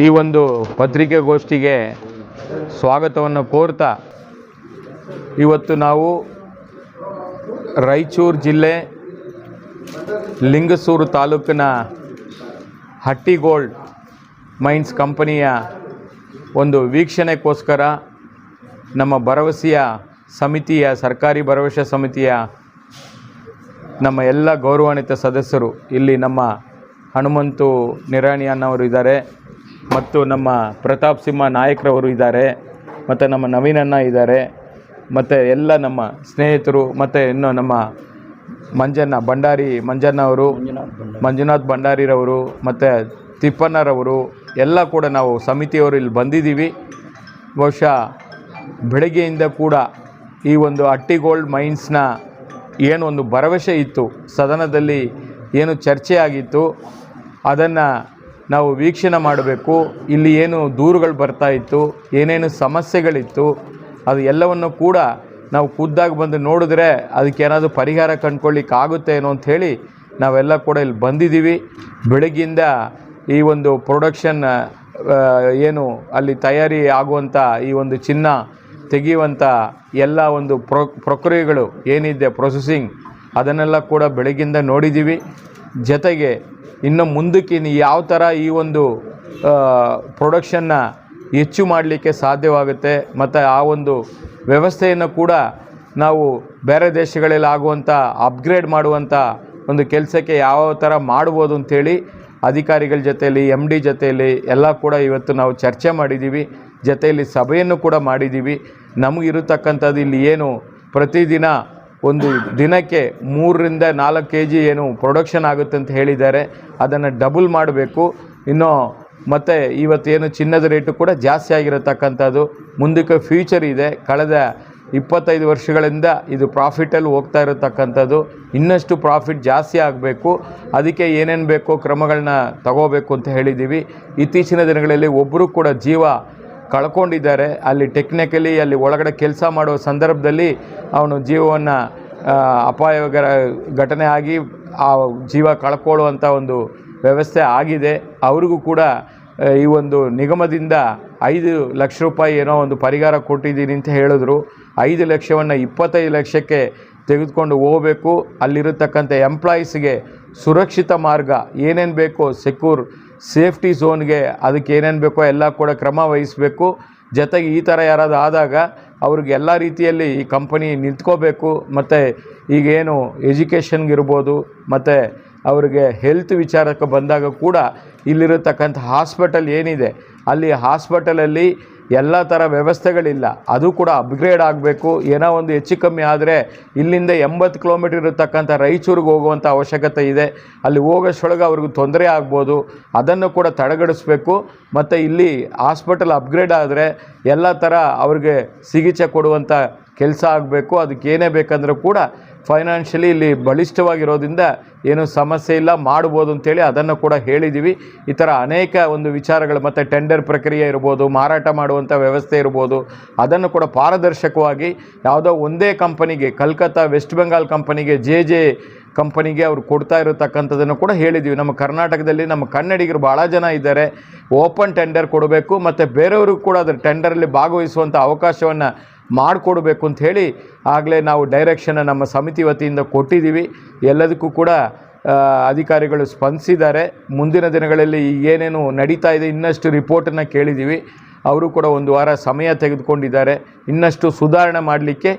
ಈ ಒಂದು ಪತ್ರಿಕೆಗೋಷ್ಠಿಗೆ ಸ್ವಾಗತವನ್ನು ಕೋರ್ತಾ ಇವತ್ತು ನಾವು ರಾಯಚೂರು ಜಿಲ್ಲೆ ಲಿಂಗಸೂರು ತಾಲೂಕಿನ ಹಟ್ಟಿಗೋಲ್ಡ್ ಮೈನ್ಸ್ ಕಂಪನಿಯ ಒಂದು ವೀಕ್ಷಣೆಗೋಸ್ಕರ ನಮ್ಮ ಭರವಸೆಯ ಸಮಿತಿಯ ಸರ್ಕಾರಿ ಭರವಸೆ ಸಮಿತಿಯ ನಮ್ಮ ಎಲ್ಲ ಗೌರವಾನ್ವಿತ ಸದಸ್ಯರು ಇಲ್ಲಿ ನಮ್ಮ ಹನುಮಂತು ನಿರಾಣಿ ಅನ್ನೋರು ಇದ್ದಾರೆ ಮತ್ತು ನಮ್ಮ ಪ್ರತಾಪ್ ಸಿಂಹ ನಾಯಕರವರು ಇದ್ದಾರೆ ಮತ್ತು ನಮ್ಮ ನವೀನ್ ಅಣ್ಣ ಇದ್ದಾರೆ ಮತ್ತು ಎಲ್ಲ ನಮ್ಮ ಸ್ನೇಹಿತರು ಮತ್ತು ಇನ್ನು ನಮ್ಮ ಮಂಜಣ್ಣ ಭಂಡಾರಿ ಮಂಜಣ್ಣ ಅವರು, ಮಂಜುನಾಥ್ ಭಂಡಾರಿರವರು ಮತ್ತು ತಿಪ್ಪಣ್ಣರವರು ಎಲ್ಲ ಕೂಡ ನಾವು ಸಮಿತಿಯವರು ಇಲ್ಲಿ ಬಂದಿದ್ದೀವಿ. ಬಹುಶಃ ಬೆಳಗ್ಗೆಯಿಂದ ಕೂಡ ಈ ಒಂದು ಅಟ್ಟಿಗೋಲ್ಡ್ ಮೈನ್ಸ್ನ ಏನು ಒಂದು ಭರವಸೆ ಇತ್ತು. ಸದನದಲ್ಲಿ ಏನು ಚರ್ಚೆ ಆಗಿತ್ತು ಅದನ್ನು ನಾವು ವೀಕ್ಷಣೆ ಮಾಡಬೇಕು. ಇಲ್ಲಿ ಏನು ದೂರುಗಳು ಬರ್ತಾ ಇತ್ತು. ಏನೇನು ಸಮಸ್ಯೆಗಳಿತ್ತು. ಅದು ಎಲ್ಲವನ್ನು ಕೂಡ ನಾವು ಖುದ್ದಾಗಿ ಬಂದು ನೋಡಿದ್ರೆ ಅದಕ್ಕೆ ಏನಾದರೂ ಪರಿಹಾರ ಕಂಡ್ಕೊಳ್ಳಿಕ್ಕೆ ಆಗುತ್ತೆ ಏನೋ ಅಂಥೇಳಿ ನಾವೆಲ್ಲ ಕೂಡ ಇಲ್ಲಿ ಬಂದಿದ್ದೀವಿ. ಬೆಳಗ್ಗಿಂದ ಈ ಒಂದು ಪ್ರೊಡಕ್ಷನ್ ಏನು ಅಲ್ಲಿ ತಯಾರಿ ಆಗುವಂಥ ಈ ಒಂದು ಚಿನ್ನ ತೆಗೆಯುವಂಥ ಎಲ್ಲ ಒಂದು ಪ್ರೊ, ಪ್ರಕ್ರಿಯೆಗಳು ಏನಿದೆ ಪ್ರೊಸೆಸಿಂಗ್ ಅದನ್ನೆಲ್ಲ ಕೂಡ ಬೆಳಗಿಂದ ನೋಡಿದ್ದೀವಿ ಜೊತೆಗೆ ಇನ್ನು ಮುಂದಕ್ಕೆ ಯಾವ ಥರ ಈ ಒಂದು ಪ್ರೊಡಕ್ಷನ್ನ ಹೆಚ್ಚು ಮಾಡಲಿಕ್ಕೆ ಸಾಧ್ಯವಾಗುತ್ತೆ, ಮತ್ತು ಆ ಒಂದು ವ್ಯವಸ್ಥೆಯನ್ನು ಕೂಡ ನಾವು ಬೇರೆ ದೇಶಗಳಲ್ಲಿ ಆಗುವಂಥ ಅಪ್ಗ್ರೇಡ್ ಮಾಡುವಂಥ ಒಂದು ಕೆಲಸಕ್ಕೆ ಯಾವ ಥರ ಮಾಡ್ಬೋದು ಅಂಥೇಳಿ ಅಧಿಕಾರಿಗಳ ಜೊತೆಯಲ್ಲಿ ಎಂ ಡಿ ಜೊತೆಯಲ್ಲಿ ಎಲ್ಲ ಕೂಡ ಇವತ್ತು ನಾವು ಚರ್ಚೆ ಮಾಡಿದ್ದೀವಿ ಜೊತೆಯಲ್ಲಿ ಸಭೆಯನ್ನು ಕೂಡ ಮಾಡಿದ್ದೀವಿ. ನಮಗಿರತಕ್ಕಂಥದ್ದು ಇಲ್ಲಿ ಏನು ಪ್ರತಿದಿನ ಒಂದು ದಿನಕ್ಕೆ ಮೂರರಿಂದ ನಾಲ್ಕು ಕೆ ಜಿ ಏನು ಪ್ರೊಡಕ್ಷನ್ ಆಗುತ್ತೆ ಅಂತ ಹೇಳಿದ್ದಾರೆ. ಅದನ್ನು ಡಬಲ್ ಮಾಡಬೇಕು. ಇನ್ನು ಮತ್ತು ಇವತ್ತೇನು ಚಿನ್ನದ ರೇಟು ಕೂಡ ಜಾಸ್ತಿ ಆಗಿರತಕ್ಕಂಥದ್ದು. ಮುಂದಕ್ಕೆ ಫ್ಯೂಚರ್ ಇದೆ. ಕಳೆದ ಇಪ್ಪತ್ತೈದು ವರ್ಷಗಳಿಂದ ಇದು ಪ್ರಾಫಿಟಲ್ಲಿ ಹೋಗ್ತಾ ಇರತಕ್ಕಂಥದ್ದು. ಇನ್ನಷ್ಟು ಪ್ರಾಫಿಟ್ ಜಾಸ್ತಿ ಆಗಬೇಕು. ಅದಕ್ಕೆ ಏನೇನು ಬೇಕೋ ಕ್ರಮಗಳನ್ನ ತಗೋಬೇಕು ಅಂತ ಹೇಳಿದ್ದೀವಿ. ಇತ್ತೀಚಿನ ದಿನಗಳಲ್ಲಿ ಒಬ್ಬರು ಕೂಡ ಜೀವ ಕಳ್ಕೊಂಡಿದ್ದಾರೆ. ಅಲ್ಲಿ ಟೆಕ್ನಿಕಲಿ ಅಲ್ಲಿ ಒಳಗಡೆ ಕೆಲಸ ಮಾಡುವ ಸಂದರ್ಭದಲ್ಲಿ ಅವನು ಜೀವವನ್ನು ಅಪಾಯಕರ ಘಟನೆ ಆಗಿ ಆ ಜೀವ ಕಳ್ಕೊಳ್ಳುವಂಥ ಒಂದು ವ್ಯವಸ್ಥೆ ಆಗಿದೆ. ಅವ್ರಿಗೂ ಕೂಡ ಈ ಒಂದು ನಿಗಮದಿಂದ ಐದು ಲಕ್ಷ ರೂಪಾಯಿ ಏನೋ ಒಂದು ಪರಿಹಾರ ಕೊಟ್ಟಿದ್ದೀನಿ ಅಂತ ಹೇಳಿದ್ರು. ಐದು ಲಕ್ಷವನ್ನು ಇಪ್ಪತ್ತೈದು ಲಕ್ಷಕ್ಕೆ ತೆಗೆದುಕೊಂಡು ಹೋಗಬೇಕು. ಅಲ್ಲಿರತಕ್ಕಂಥ ಎಂಪ್ಲಾಯೀಸ್ಗೆ ಸುರಕ್ಷಿತ ಮಾರ್ಗ ಏನೇನು ಬೇಕೋ ಸೆಕ್ಯೂರ್ ಸೇಫ್ಟಿ ಝೋನ್ಗೆ ಅದಕ್ಕೆ ಏನೇನು ಬೇಕೋ ಎಲ್ಲ ಕೂಡ ಕ್ರಮ ವಹಿಸಬೇಕು. ಜೊತೆಗೆ ಈ ಥರ ಯಾರಾದ್ರು ಆದಾಗ ಅವ್ರಿಗೆ ಎಲ್ಲ ರೀತಿಯಲ್ಲಿ ಈ ಕಂಪನಿ ನಿಂತ್ಕೋಬೇಕು. ಮತ್ತು ಈಗೇನು ಎಜುಕೇಷನ್ಗಿರ್ಬೋದು ಮತ್ತು ಅವರಿಗೆ ಹೆಲ್ತ್ ವಿಚಾರಕ್ಕೆ ಬಂದಾಗ ಕೂಡ ಇಲ್ಲಿರತಕ್ಕಂಥ ಹಾಸ್ಪಿಟಲ್ ಏನಿದೆ, ಅಲ್ಲಿ ಹಾಸ್ಪಿಟಲಲ್ಲಿ ಎಲ್ಲ ಥರ ವ್ಯವಸ್ಥೆಗಳಿಲ್ಲ. ಅದು ಕೂಡ ಅಪ್ಗ್ರೇಡ್ ಆಗಬೇಕು. ಏನೋ ಒಂದು ಹೆಚ್ಚು ಕಮ್ಮಿ ಆದರೆ ಇಲ್ಲಿಂದ ಎಂಬತ್ತು ಕಿಲೋಮೀಟರ್ ಇರತಕ್ಕಂಥ ರಾಯಚೂರಿಗೆ ಹೋಗುವಂಥ ಅವಶ್ಯಕತೆ ಇದೆ. ಅಲ್ಲಿ ಹೋಗೋಷ್ಟೊಳಗೆ ಅವ್ರಿಗೆ ತೊಂದರೆ ಆಗ್ಬೋದು. ಅದನ್ನು ಕೂಡ ತಡೆಗಡಿಸ್ಬೇಕು ಮತ್ತು ಇಲ್ಲಿ ಹಾಸ್ಪಿಟಲ್ ಅಪ್ಗ್ರೇಡ್ ಆದರೆ ಎಲ್ಲ ಥರ ಅವ್ರಿಗೆ ಚಿಕಿತ್ಸೆ ಕೊಡುವಂಥ ಕೆಲಸ ಆಗಬೇಕು, ಅದಕ್ಕೆ ಏನೇ ಬೇಕಂದರೂ ಕೂಡ ಫೈನಾನ್ಷಿಯಲಿ ಇಲ್ಲಿ ಬಲಿಷ್ಠವಾಗಿರೋದ್ರಿಂದ ಏನು ಸಮಸ್ಯೆ ಇಲ್ಲ, ಮಾಡ್ಬೋದು ಅಂತೇಳಿ ಅದನ್ನು ಕೂಡ ಹೇಳಿದ್ದೀವಿ. ಈ ಥರ ಅನೇಕ ಒಂದು ವಿಚಾರಗಳು ಮತ್ತು ಟೆಂಡರ್ ಪ್ರಕ್ರಿಯೆ ಇರ್ಬೋದು, ಮಾರಾಟ ಮಾಡುವಂಥ ವ್ಯವಸ್ಥೆ ಇರ್ಬೋದು, ಅದನ್ನು ಕೂಡ ಪಾರದರ್ಶಕವಾಗಿ ಯಾವುದೋ ಒಂದೇ ಕಂಪನಿಗೆ, ಕಲ್ಕತ್ತಾ ವೆಸ್ಟ್ ಬೆಂಗಾಲ್ ಕಂಪನಿಗೆ ಜೆ ಜೆ ಕಂಪನಿಗೆ ಅವರು ಕೊಡ್ತಾ ಇರತಕ್ಕಂಥದ್ದನ್ನು ಕೂಡ ಹೇಳಿದ್ದೀವಿ. ನಮ್ಮ ಕರ್ನಾಟಕದಲ್ಲಿ ನಮ್ಮ ಕನ್ನಡಿಗರು ಭಾಳ ಜನ ಇದ್ದಾರೆ. ಓಪನ್ ಟೆಂಡರ್ ಕೊಡಬೇಕು, ಮತ್ತು ಬೇರೆಯವ್ರಿಗೂ ಕೂಡ ಅದರ ಟೆಂಡರಲ್ಲಿ ಭಾಗವಹಿಸುವಂಥ ಅವಕಾಶವನ್ನು ಮಾಡಿಕೊಡ್ಬೇಕು ಅಂತ ಹೇಳಿ ಆಗಲೇ ನಾವು ಡೈರೆಕ್ಷನ್ ನಮ್ಮ ಸಮಿತಿ ವತಿಯಿಂದ ಕೊಟ್ಟಿದ್ದೀವಿ. ಎಲ್ಲದಕ್ಕೂ ಕೂಡ ಅಧಿಕಾರಿಗಳು ಸ್ಪಂದಿಸಿದ್ದಾರೆ. ಮುಂದಿನ ದಿನಗಳಲ್ಲಿ ಏನೇನು ನಡೀತಾ ಇದೆ ಇನ್ನಷ್ಟು ರಿಪೋರ್ಟನ್ನು ಕೇಳಿದ್ದೀವಿ. ಅವರು ಕೂಡ ಒಂದು ವಾರ ಸಮಯ ತೆಗೆದುಕೊಂಡಿದ್ದಾರೆ. ಇನ್ನಷ್ಟು ಸುಧಾರಣೆ ಮಾಡಲಿಕ್ಕೆ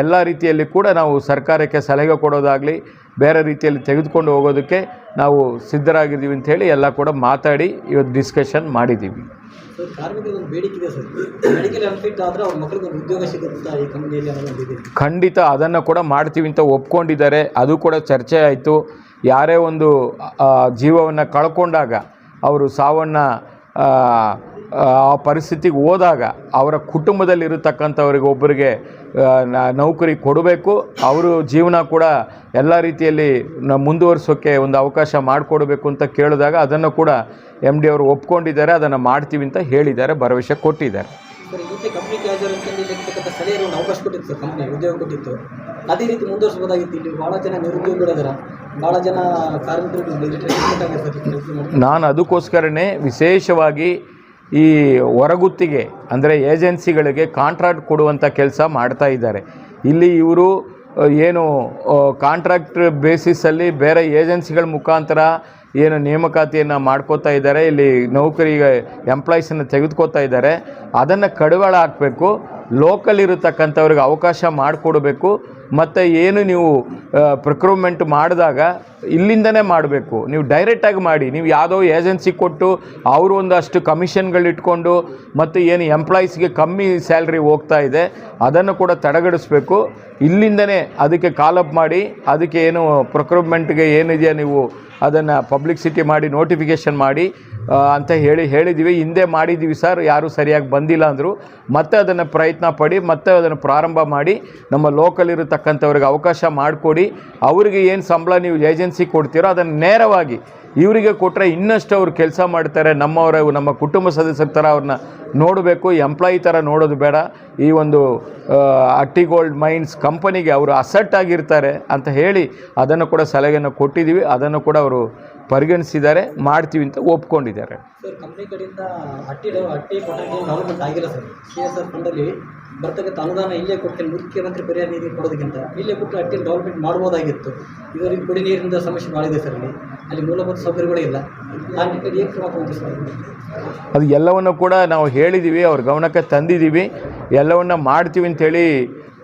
ಎಲ್ಲ ರೀತಿಯಲ್ಲಿ ಕೂಡ ನಾವು ಸರ್ಕಾರಕ್ಕೆ ಸಲಹೆ ಕೊಡೋದಾಗಲಿ ಬೇರೆ ರೀತಿಯಲ್ಲಿ ತೆಗೆದುಕೊಂಡು ಹೋಗೋದಕ್ಕೆ ನಾವು ಸಿದ್ಧರಾಗಿದ್ದೀವಿ ಅಂತ ಹೇಳಿ ಎಲ್ಲ ಕೂಡ ಮಾತಾಡಿ ಇವತ್ತು ಡಿಸ್ಕಷನ್ ಮಾಡಿದ್ದೀವಿ. ಖಂಡಿತ ಅದನ್ನು ಕೂಡ ಮಾಡ್ತೀವಿ ಅಂತ ಒಪ್ಕೊಂಡಿದ್ದಾರೆ. ಅದು ಕೂಡ ಚರ್ಚೆ ಆಯಿತು. ಯಾರೇ ಒಂದು ಜೀವವನ್ನು ಕಳ್ಕೊಂಡಾಗ ಅವರು ಸಾವನ್ನು ಆ ಪರಿಸ್ಥಿತಿಗೆ ಹೋದಾಗ ಅವರ ಕುಟುಂಬದಲ್ಲಿರತಕ್ಕಂಥವ್ರಿಗೆ ಒಬ್ಬರಿಗೆ ನೌಕರಿ ಕೊಡಬೇಕು. ಅವರು ಜೀವನ ಕೂಡ ಎಲ್ಲ ರೀತಿಯಲ್ಲಿ ಮುಂದುವರಿಸೋಕ್ಕೆ ಒಂದು ಅವಕಾಶ ಮಾಡಿಕೊಡಬೇಕು ಅಂತ ಕೇಳಿದಾಗ ಅದನ್ನು ಕೂಡ ಎಂ ಡಿ ಅವರು ಒಪ್ಕೊಂಡಿದ್ದಾರೆ. ಅದನ್ನು ಮಾಡ್ತೀವಿ ಅಂತ ಹೇಳಿದ್ದಾರೆ ಭರವಸೆ ಕೊಟ್ಟಿದ್ದಾರೆ. ಅವಕಾಶ ಕೊಟ್ಟಿತ್ತು ಸರ್ ಕಂಪ್ನಿ ಉದ್ಯೋಗ ಕೊಟ್ಟಿತ್ತು. ಅದೇ ರೀತಿ ಮುಂದುವರಿಸಬಹುದಾಗಿತ್ತು. ಇಲ್ಲಿ ಭಾಳ ಜನ ನಿರುದ್ಯೋಗಿಗಳಿದಾರೆ ಭಾಳ ಜನ ಕಾರ್ಮಿಕರಿಗೆ ಬೇಕಾಗಿರ್ತದೆ ನಾನು ಅದಕ್ಕೋಸ್ಕರನೇ ವಿಶೇಷವಾಗಿ ಈ ಹೊರಗುತ್ತಿಗೆ, ಅಂದರೆ ಏಜೆನ್ಸಿಗಳಿಗೆ ಕಾಂಟ್ರಾಕ್ಟ್ ಕೊಡುವಂಥ ಕೆಲಸ ಮಾಡ್ತಾ ಇದ್ದಾರೆ. ಇಲ್ಲಿ ಇವರು ಏನು ಕಾಂಟ್ರಾಕ್ಟ್ ಬೇಸಿಸಲ್ಲಿ ಬೇರೆ ಏಜೆನ್ಸಿಗಳ ಮುಖಾಂತರ ಏನು ನೇಮಕಾತಿಯನ್ನು ಮಾಡ್ಕೋತಾ ಇದ್ದಾರೆ, ಇಲ್ಲಿ ನೌಕರಿಗೆ ಎಂಪ್ಲಾಯೀಸನ್ನು ತೆಗೆದುಕೋತಾ ಇದ್ದಾರೆ. ಅದನ್ನು ಕಡಿವಾಳ ಹಾಕಬೇಕು ಲೋಕಲ್ ಇರತಕ್ಕಂಥವ್ರಿಗೆ ಅವಕಾಶ ಮಾಡಿಕೊಡಬೇಕು, ಮತ್ತು ಏನು ನೀವು ಪ್ರೊಕ್ಯೂರ್ಮೆಂಟ್ ಮಾಡಿದಾಗ ಇಲ್ಲಿಂದನೇ ಮಾಡಬೇಕು. ನೀವು ಡೈರೆಕ್ಟಾಗಿ ಮಾಡಿ, ನೀವು ಯಾವುದೋ ಏಜೆನ್ಸಿ ಕೊಟ್ಟು ಅವರು ಒಂದಷ್ಟು ಕಮಿಷನ್ಗಳು ಇಟ್ಕೊಂಡು, ಮತ್ತು ಏನು ಎಂಪ್ಲಾಯೀಸ್ಗೆ ಕಮ್ಮಿ ಸ್ಯಾಲ್ರಿ ಹೋಗ್ತಾ ಇದೆ, ಅದನ್ನು ಕೂಡ ತಡೆಗಡಿಸ್ಬೇಕು ಇಲ್ಲಿಂದನೇ ಅದಕ್ಕೆ ಕಾಲಪ್ ಮಾಡಿ, ಅದಕ್ಕೆ ಏನು ಪ್ರೊಕ್ಯೂರ್ಮೆಂಟ್ಗೆ ಏನಿದೆಯಾ ನೀವು ಅದನ್ನು ಪಬ್ಲಿಕ್ಸಿಟಿ ಮಾಡಿ ನೋಟಿಫಿಕೇಷನ್ ಮಾಡಿ ಅಂತ ಹೇಳಿ ಹೇಳಿದ್ದೀವಿ ಹಿಂದೆ ಮಾಡಿದ್ದೀವಿ ಸರ್, ಯಾರೂ ಸರಿಯಾಗಿ ಬಂದಿಲ್ಲ ಅಂದರು. ಮತ್ತೆ ಅದನ್ನು ಪ್ರಯತ್ನ ಪಡಿ, ಮತ್ತೆ ಅದನ್ನು ಪ್ರಾರಂಭ ಮಾಡಿ, ನಮ್ಮ ಲೋಕಲ್ ಇರತಕ್ಕಂಥವ್ರಿಗೆ ಅವಕಾಶ ಮಾಡಿಕೊಡಿ. ಅವರಿಗೆ ಏನು ಸಂಬಳ ನೀವು ಏಜೆನ್ಸಿ ಕೊಡ್ತೀರೋ ಅದನ್ನು ನೇರವಾಗಿ ಇವರಿಗೆ ಕೊಟ್ಟರೆ ಇನ್ನಷ್ಟು ಅವರು ಕೆಲಸ ಮಾಡ್ತಾರೆ. ನಮ್ಮವರ, ನಮ್ಮ ಕುಟುಂಬ ಸದಸ್ಯರ ಥರ ಅವ್ರನ್ನ ನೋಡಬೇಕು. ಎಂಪ್ಲಾಯಿ ಥರ ನೋಡೋದು ಬೇಡ. ಈ ಒಂದು ಅಟ್ಟಿ ಗೋಲ್ಡ್ ಮೈನ್ಸ್ ಕಂಪನಿಗೆ ಅವರು ಅಸೆಟ್ ಆಗಿರ್ತಾರೆ ಅಂತ ಹೇಳಿ ಅದನ್ನು ಕೂಡ ಸಲಹೆಯನ್ನು ಕೊಟ್ಟಿದ್ದೀವಿ ಅದನ್ನು ಕೂಡ ಅವರು ಪರಿಗಣಿಸಿದ್ದಾರೆ ಮಾಡ್ತೀವಿ ಅಂತ ಒಪ್ಕೊಂಡಿದ್ದಾರೆ. ಸರ್ ಕಂಪ್ನಿ ಕಡೆಯಿಂದ ಹಟ್ಟಿ ಡೆವ- ಹಟ್ಟಿ ಕೊಠಡಿ ಡೆವಲಪ್ಮೆಂಟ್ ಆಗಿಲ್ಲ ಸರ್. ಸಿ ಎಸ್ ಆರ್ ಫಂಡಲ್ಲಿ ಬರ್ತಕ್ಕಂಥ ಅನುದಾನ ಇಲ್ಲೇ ಮುಖ್ಯಮಂತ್ರಿ ಪರಿಹಾರ ನಿಧಿ ಕೊಡೋದಕ್ಕಿಂತ ಇಲ್ಲೇ ಕೊಟ್ಟು ಹಟ್ಟಿ ಡೆವಲಪ್ಮೆಂಟ್ ಮಾಡ್ಬೋದಾಗಿತ್ತು. ಇದರಿಂದ ಕುಡಿ ನೀರಿನಿಂದ ಸಮಸ್ಯೆ ಭಾಳ ಸರ್ ಅಲ್ಲಿ. ಅಲ್ಲಿ ಮೂಲಭೂತ ಸೌಕರ್ಯಗಳೇ ಇಲ್ಲ. ಅದು ಎಲ್ಲವನ್ನು ಕೂಡ ನಾವು ಹೇಳಿದ್ದೀವಿ ಅವ್ರ ಗಮನಕ್ಕೆ ತಂದಿದ್ದೀವಿ ಎಲ್ಲವನ್ನ ಮಾಡ್ತೀವಿ ಅಂತೇಳಿ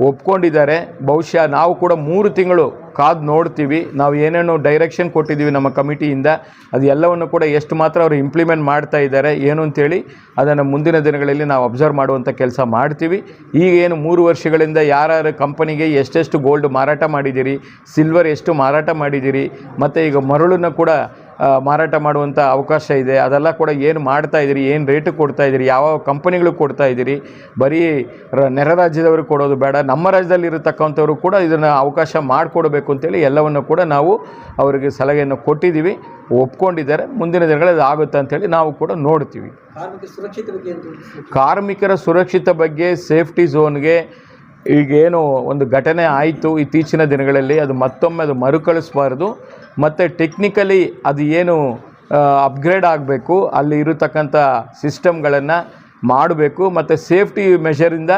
ಒಪ್ಕೊಂಡಿದ್ದಾರೆ. ಬಹುಶಃ ನಾವು ಕೂಡ ಮೂರು ತಿಂಗಳು ಕಾದು ನೋಡ್ತೀವಿ. ನಾವು ಏನೇನು ಡೈರೆಕ್ಷನ್ ಕೊಟ್ಟಿದ್ದೀವಿ ನಮ್ಮ ಕಮಿಟಿಯಿಂದ. ಅದು ಎಲ್ಲವನ್ನು ಕೂಡ ಎಷ್ಟು ಮಾತ್ರ ಅವರು ಇಂಪ್ಲಿಮೆಂಟ್ ಮಾಡ್ತಾ ಇದ್ದಾರೆ, ಏನು ಅಂತೇಳಿ ಅದನ್ನು ಮುಂದಿನ ದಿನಗಳಲ್ಲಿ ನಾವು ಅಬ್ಸರ್ವ್ ಮಾಡುವಂಥ ಕೆಲಸ ಮಾಡ್ತೀವಿ. ಈಗ ಏನು ಮೂರು ವರ್ಷಗಳಿಂದ ಯಾರ್ಯಾರ ಕಂಪನಿಗೆ ಎಷ್ಟೆಷ್ಟು ಗೋಲ್ಡ್ ಮಾರಾಟ ಮಾಡಿದ್ದೀರಿ ಸಿಲ್ವರ್ ಎಷ್ಟು ಮಾರಾಟ ಮಾಡಿದ್ದೀರಿ, ಮತ್ತು ಈಗ ಮರಳನ್ನು ಕೂಡ ಮಾರಾಟ ಮಾಡುವಂಥ ಅವಕಾಶ ಇದೆ. ಅದೆಲ್ಲ ಕೂಡ ಏನು ಮಾಡ್ತಾ ಇದ್ದೀರಿ? ಏನು ರೇಟ್ ಕೊಡ್ತಾ ಇದ್ದೀರಿ? ಯಾವ ಕಂಪನಿಗಳಿಗೆ ಕೊಡ್ತಾ ಇದ್ದೀರಿ? ಬರೀ ರ- ನೆರೆ ರಾಜ್ಯದವರು ಕೊಡೋದು ಬೇಡ ನಮ್ಮ ರಾಜ್ಯದಲ್ಲಿ ಇರತಕ್ಕಂಥವ್ರು ಕೂಡ ಇದನ್ನು ಅವಕಾಶ ಮಾಡಿಕೊಡ್ಬೇಕು ಅಂತೇಳಿ ಎಲ್ಲವನ್ನು ಕೂಡ ನಾವು ಅವರಿಗೆ ಸಲಹೆಯನ್ನು ಕೊಟ್ಟಿದ್ದೀವಿ. ಒಪ್ಕೊಂಡಿದ್ದಾರೆ. ಮುಂದಿನ ದಿನಗಳಲ್ಲಿ ಅದು ಆಗುತ್ತೆ ಅಂತೇಳಿ ನಾವು ಕೂಡ ನೋಡ್ತೀವಿ. ಕಾರ್ಮಿಕರ ಸುರಕ್ಷಿತ ಬಗ್ಗೆ ಸೇಫ್ಟಿ ಝೋನ್ಗೆ ಈಗೇನು ಒಂದು ಘಟನೆ ಆಯಿತು. ಇತ್ತೀಚಿನ ದಿನಗಳಲ್ಲಿ ಅದು ಮತ್ತೊಮ್ಮೆ ಅದು ಮರುಕಳಿಸಬಾರ್ದು. ಮತ್ತು ಟೆಕ್ನಿಕಲಿ ಅದು ಏನು ಅಪ್ಗ್ರೇಡ್ ಆಗಬೇಕು ಅಲ್ಲಿ ಇರತಕ್ಕಂಥ ಸಿಸ್ಟಮ್ಗಳನ್ನು ಮಾಡಬೇಕು ಮತ್ತು ಸೇಫ್ಟಿ ಮೆಷರಿಂದ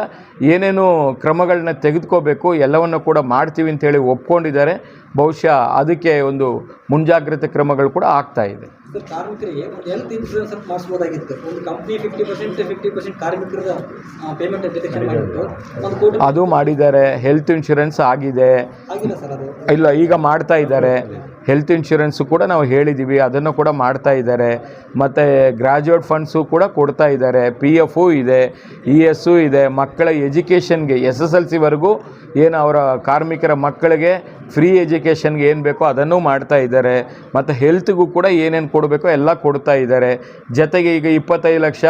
ಏನೇನು ಕ್ರಮಗಳನ್ನ ತೆಗೆದುಕೋಬೇಕು ಎಲ್ಲವನ್ನು ಕೂಡ ಮಾಡ್ತೀವಿ ಅಂತೇಳಿ ಒಪ್ಕೊಂಡಿದ್ದಾರೆ. ಬಹುಶಃ ಅದಕ್ಕೆ ಒಂದು ಮುಂಜಾಗ್ರತೆ ಕ್ರಮಗಳು ಕೂಡ ಆಗ್ತಾ ಇದೆ. ಸರ್ ಕಾರ್ಮಿಕರಿಗೆ ಹೆಲ್ತ್ ಇನ್ಶೂರೆನ್ಸ್ ಅಂತ ಮಾಡಿಸ್ಬೋದಾಗಿತ್ತು. ಒಂದು company fifty percent fifty percent ಕಾರ್ಮಿಕರದ payment detection ಮಾಡಿಬಿಟ್ಟು ಅದು ಮಾಡಿದ್ದಾರೆ ಹೆಲ್ತ್ ಇನ್ಶೂರೆನ್ಸ್ ಆಗಿದೆ. ಇಲ್ಲ ಈಗ ಮಾಡ್ತಾ ಇದ್ದಾರೆ. ಹೆಲ್ತ್ ಇನ್ಶೂರೆನ್ಸು ಕೂಡ ನಾವು ಹೇಳಿದ್ದೀವಿ ಅದನ್ನು ಕೂಡ ಮಾಡ್ತಾ ಇದ್ದಾರೆ. ಮತ್ತು ಗ್ರ್ಯಾಜುಯೇಟ್ ಫಂಡ್ಸು ಕೂಡ ಕೊಡ್ತಾ ಇದ್ದಾರೆ. ಪಿ ಎಫು ಇದೆ ಇ ಎಸ್ಸು ಇದೆ. ಮಕ್ಕಳ ಎಜುಕೇಷನ್ಗೆ ಎಸ್ ಎಸ್ ಎಲ್ ಸಿವರೆಗೂ ಏನು ಅವರ ಕಾರ್ಮಿಕರ ಮಕ್ಕಳಿಗೆ ಫ್ರೀ ಎಜುಕೇಷನ್ಗೆ ಏನು ಬೇಕೋ ಅದನ್ನು ಮಾಡ್ತಾ ಇದ್ದಾರೆ. ಮತ್ತು ಹೆಲ್ತ್ಗೂ ಕೂಡ ಏನೇನು ಕೊಡಬೇಕೋ ಎಲ್ಲ ಕೊಡ್ತಾ ಇದ್ದಾರೆ. ಜೊತೆಗೆ ಈಗ ಇಪ್ಪತ್ತೈದು ಲಕ್ಷ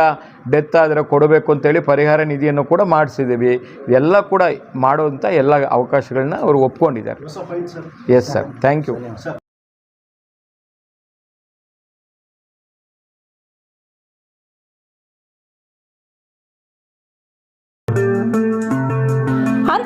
ಡೆತ್ ಆದರೆ ಕೊಡಬೇಕು ಅಂತೇಳಿ ಪರಿಹಾರ ನಿಧಿಯನ್ನು ಕೂಡ ಮಾಡಿಸಿದ್ದೀವಿ. ಎಲ್ಲ ಕೂಡ ಮಾಡುವಂಥ ಎಲ್ಲ ಅವಕಾಶಗಳನ್ನ ಅವರು ಒಪ್ಕೊಂಡಿದ್ದಾರೆ. Yes sir thank you